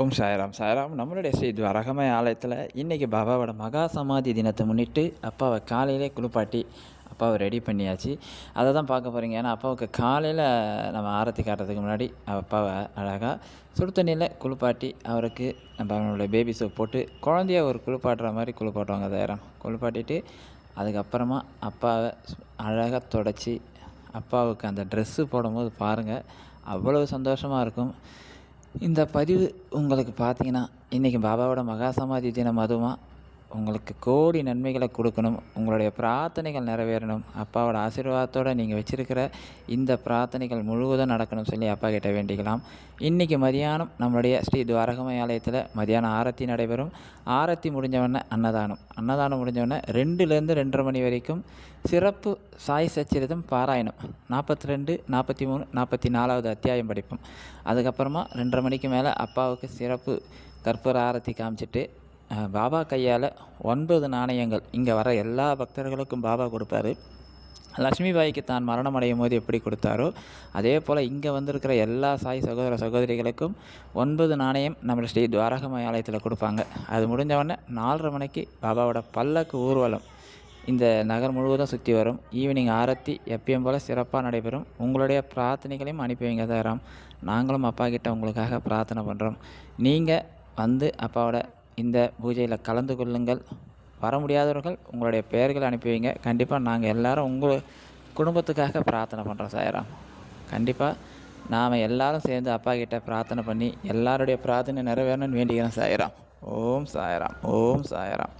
ஓம் சாய்ராம். சாய்ராம் நம்மளுடைய ஸ்ரீ துவரகமய ஆலயத்தில் இன்றைக்கி பாபாவோட மகா சமாதி தினத்தை முன்னிட்டு அப்பாவை காலையிலே குளிப்பாட்டி அப்பாவை ரெடி பண்ணியாச்சு. அதை தான் பார்க்க போகிறீங்க ஏன்னா அப்பாவுக்கு காலையில் நம்ம ஆரத்தி காட்டுறதுக்கு முன்னாடி அப்பாவை அழகாக சுடு தண்ணியில் குளிப்பாட்டி அவருக்கு நம்ம அவனுடைய பேபி சோப் போட்டு குழந்தைய ஒரு குளிப்பாட்டுற மாதிரி குளிப்பாட்டுவாங்க தயாரம் குளிப்பாட்டிட்டு அதுக்கப்புறமா அப்பாவை அழகாக தொடச்சி அப்பாவுக்கு அந்த ட்ரெஸ்ஸு போடும்போது பாருங்கள் அவ்வளவு சந்தோஷமாக இருக்கும். இந்த பதிவு உங்களுக்கு பார்த்தீங்கன்னா இன்றைக்கி பாபாவோட மகா சமாதி தினம் அதுவுமா உங்களுக்கு கோடி நன்மைகளை கொடுக்கணும் உங்களுடைய பிரார்த்தனைகள் நிறைவேறணும். அப்பாவோட ஆசீர்வாதத்தோடு நீங்கள் வச்சுருக்கிற இந்த பிரார்த்தனைகள் முழுவதும் நடக்கணும் சொல்லி அப்பா கிட்ட வேண்டிக்கலாம். இன்றைக்கி மதியானம் நம்மளுடைய ஸ்ரீ துவாரகமய ஆலயத்தில் மதியானம் ஆரத்தி நடைபெறும். ஆரத்தி முடிஞ்சவொடனே அன்னதானம். அன்னதானம் முடிஞ்சவொடனே ரெண்டுலேருந்து ரெண்டரை மணி வரைக்கும் சிறப்பு சாய் சச்சரிதம் பாராயணம். நாற்பத்தி ரெண்டு நாற்பத்தி மூணு நாற்பத்தி நாலாவது அத்தியாயம் படிப்போம். அதுக்கப்புறமா ரெண்டரை மணிக்கு மேலே அப்பாவுக்கு சிறப்பு கற்பூர ஆரத்தி காமிச்சிட்டு பாபா கையால் ஒன்பது நாணயங்கள். இங்கே வர எல்லா பக்தர்களுக்கும் பாபா கொடுப்பாரு. லக்ஷ்மிபாய்க்கு தான் மரணம் அடையும் போது எப்படி கொடுத்தாரோ அதே போல் இங்கே வந்திருக்கிற எல்லா சாய் சகோதர சகோதரிகளுக்கும் ஒன்பது நாணயம் நம்ம ஸ்ரீ துவாரகமய ஆலயத்தில் கொடுப்பாங்க. அது முடிஞ்சவொடனே நாலரை மணிக்கு பாபாவோட பல்லக்கு ஊர்வலம் இந்த நகர் முழுவதும் சுற்றி வரும். ஈவினிங் ஆரத்தி எப்பயும் போல் சிறப்பாக நடைபெறும். உங்களுடைய பிரார்த்தனைகளையும் அனுப்பி வைங்க தரோம் நாங்களும் அப்பா கிட்ட உங்களுக்காக பிரார்த்தனை பண்ணுறோம் நீங்கள் வந்து அப்பாவோட இந்த பூஜையில் கலந்து கொள்ளுங்கள். வர முடியாதவர்கள் உங்களுடைய பெயர்களை அனுப்பி வைங்க. கண்டிப்பாக நாங்கள் எல்லோரும் உங்கள் குடும்பத்துக்காக பிரார்த்தனை பண்ணுறோம் சாயராம் கண்டிப்பாக நாம் எல்லோரும் சேர்ந்து அப்பா கிட்ட பிரார்த்தனை பண்ணி எல்லாருடைய பிரார்த்தனை நிறைவேறணும்னு வேண்டிக்கிறோம் சாயராம் ஓம் சாயராம் ஓம் சாயராம்